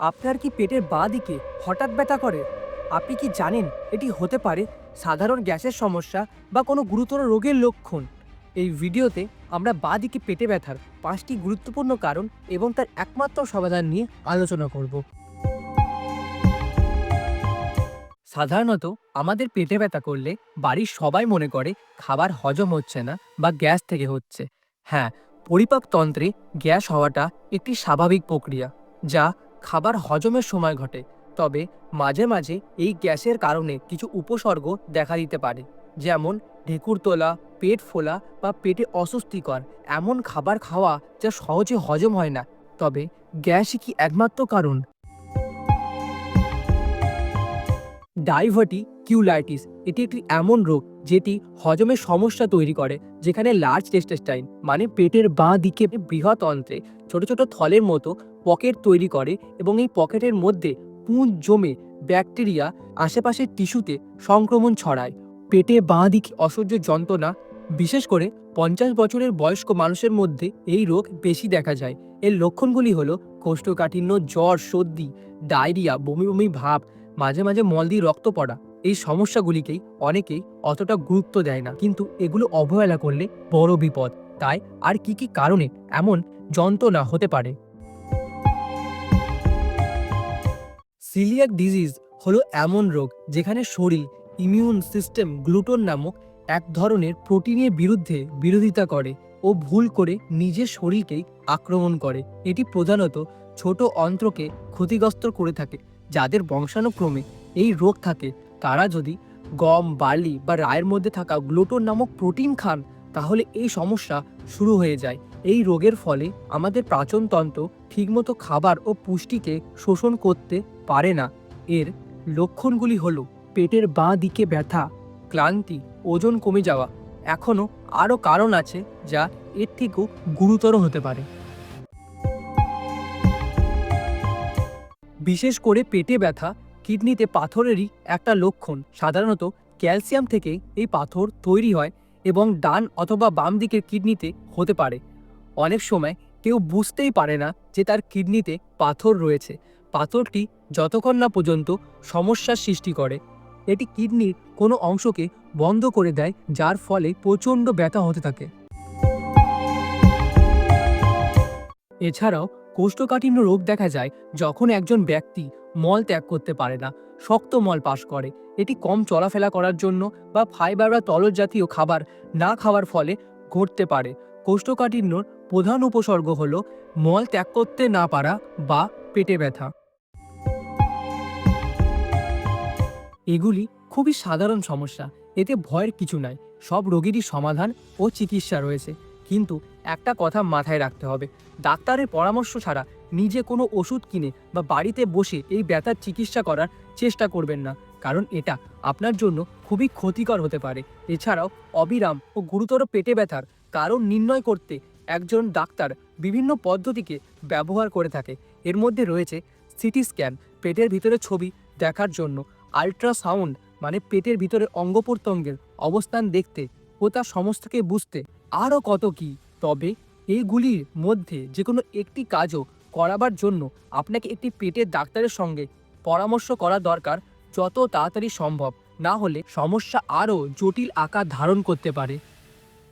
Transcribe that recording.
আপনার কি পেটের বাঁ দিকে হঠাৎ ব্যথা করে? আপনি কি জানেন এটি হতে পারে সাধারণ গ্যাসের সমস্যা বা কোনো গুরুতর রোগের লক্ষণ? এই ভিডিওতে আমরা বাঁ দিকে পেটে ব্যথার পাঁচটি গুরুত্বপূর্ণ কারণ এবং তার একমাত্র সমাধান নিয়ে আলোচনা করব। সাধারণত আমাদের পেটে ব্যথা করলে বাড়ির সবাই মনে করে খাবার হজম হচ্ছে না বা গ্যাস থেকে হচ্ছে। হ্যাঁ পরিপাকতন্ত্রে গ্যাস হওয়াটা একটি স্বাভাবিক প্রক্রিয়া যা খাবার হজমের সময় ঘটে, তবে মাঝে মাঝে এই গ্যাসের কারণে কিছু উপসর্গ দেখা দিতে পারে, যেমন ঢেকুর তোলা, পেট ফোলা বা পেটে অস্বস্তিকর এমন খাবার খাওয়া যা সহজে হজম হয় না, তবে গ্যাসই কি একমাত্র কারণ? ডাইভার্টি কিউলাইটিস এটি একটি এমন রোগ যেটি হজমের সমস্যা তৈরি করে, যেখানে লার্জ টেস্টেস্টাইন মানে পেটের বাঁ দিকে বৃহৎ অন্ত্রে, ছোট ছোট থলের মতো পকেট তৈরি করে এবং এই পকেটের মধ্যে পুঁজ জমে ব্যাকটেরিয়া আশেপাশের টিস্যুতে সংক্রমণ ছড়ায়। পেটে বাঁ দিকে অসহ্য যন্ত্রণা, বিশেষ করে পঞ্চাশ বছরের বয়স্ক মানুষের মধ্যে এই রোগ বেশি দেখা যায়। এর লক্ষণগুলি হলো কোষ্ঠকাঠিন্য, জ্বর, সর্দি, ডায়রিয়া, বমি বমি ভাব, মাঝে মাঝে মল দিয়ে রক্ত পড়া এই সমস্যাগুলিকেই অনেকেই অতটা গুরুত্ব দেয় না। কিন্তু এগুলো অবহেলা করলে বড় বিপদ। তাই আর কি কি কারণে এমন যন্ত্রণা হতে পারে? সিলিয়াক ডিজিজ হলো এমন রোগ যেখানে শরীর, ইমিউন সিস্টেম গ্লুটোন নামক এক ধরনের প্রোটিনের বিরুদ্ধে বিরোধিতা করে ও ভুল করে নিজের শরীরকেই আক্রমণ করে। এটি প্রধানত ছোট অন্ত্রকে ক্ষতিগ্রস্ত করে থাকে, যাদের বংশানুক্রমে এই রোগ থাকে। তারা যদি গম, বার্লি বা রায়ের মধ্যে থাকা গ্লুটোন নামক প্রোটিন খান, তাহলে এই সমস্যা শুরু হয়ে যায়। এই রোগের ফলে আমাদের পাচনতন্ত্র ঠিকমতো খাবার ও পুষ্টিকে শোষণ করতে পারে না। এর লক্ষণগুলি হলো পেটের বাঁ দিকে ব্যথা, ক্লান্তি, ওজন কমে যাওয়া। এখনও আরও কারণ আছে যা এর থেকেও গুরুতর হতে পারে। বিশেষ করে পেটে ব্যথা কিডনিতে পাথরেরই একটা লক্ষণ। সাধারণত ক্যালসিয়াম থেকে এই পাথর তৈরি হয় এবং ডান অথবা বাম দিকের কিডনিতে হতে পারে। অনেক সময় কেউ বুঝতেই পারে না যে তার কিডনিতে পাথর রয়েছে। পাথরটি যতক্ষণ না পর্যন্ত সমস্যার সৃষ্টি করে, এটি কিডনির কোনো অংশকে বন্ধ করে দেয়, যার ফলে প্রচণ্ড ব্যথা হতে থাকে। এছাড়াও কোষ্ঠকাঠিন্য রোগ দেখা যায় যখন একজন ব্যক্তি মল ত্যাগ করতে পারে না, শক্ত মল পাশ করে। এটি কম চলাফেরা করার জন্য বা ফাইবার বা তরল জাতীয় খাবার না খাওয়ার ফলে ঘটতে পারে। কোষ্ঠকাঠিন্যর প্রধান উপসর্গ হল মল ত্যাগ করতে না পারা বা পেটে ব্যথা। এগুলি খুবই সাধারণ সমস্যা, এতে ভয়ের কিছু নাই, সব রোগীরই সমাধান ও চিকিৎসা রয়েছে। কিন্তু একটা কথা মাথায় রাখতে হবে, ডাক্তারের পরামর্শ ছাড়া নিজে কোনো ওষুধ কিনে বা বাড়িতে বসে এই ব্যথার চিকিৎসা করার চেষ্টা করবেন না। কারণ এটা আপনার জন্য খুবই ক্ষতিকর হতে পারে। এছাড়াও অবিরাম ও গুরুতর পেটে ব্যথার কারণ নির্ণয় করতে একজন ডাক্তার বিভিন্ন পদ্ধতিকে ব্যবহার করে থাকে। এর মধ্যে রয়েছে সিটি স্ক্যান, পেটের ভিতরে ছবি দেখার জন্য, আল্ট্রাসাউন্ড মানে পেটের ভিতরে অঙ্গ প্রত্যঙ্গের অবস্থান দেখতে ও তার সমস্তকে বুঝতে আরও কত কি। তবে এইগুলির মধ্যে যে কোনো একটি কাজও করাবার জন্য আপনাকে একটি পেটের ডাক্তারের সঙ্গে পরামর্শ করা দরকার যত তাড়াতাড়ি সম্ভব। না হলে সমস্যা আরও জটিল আকার ধারণ করতে পারে।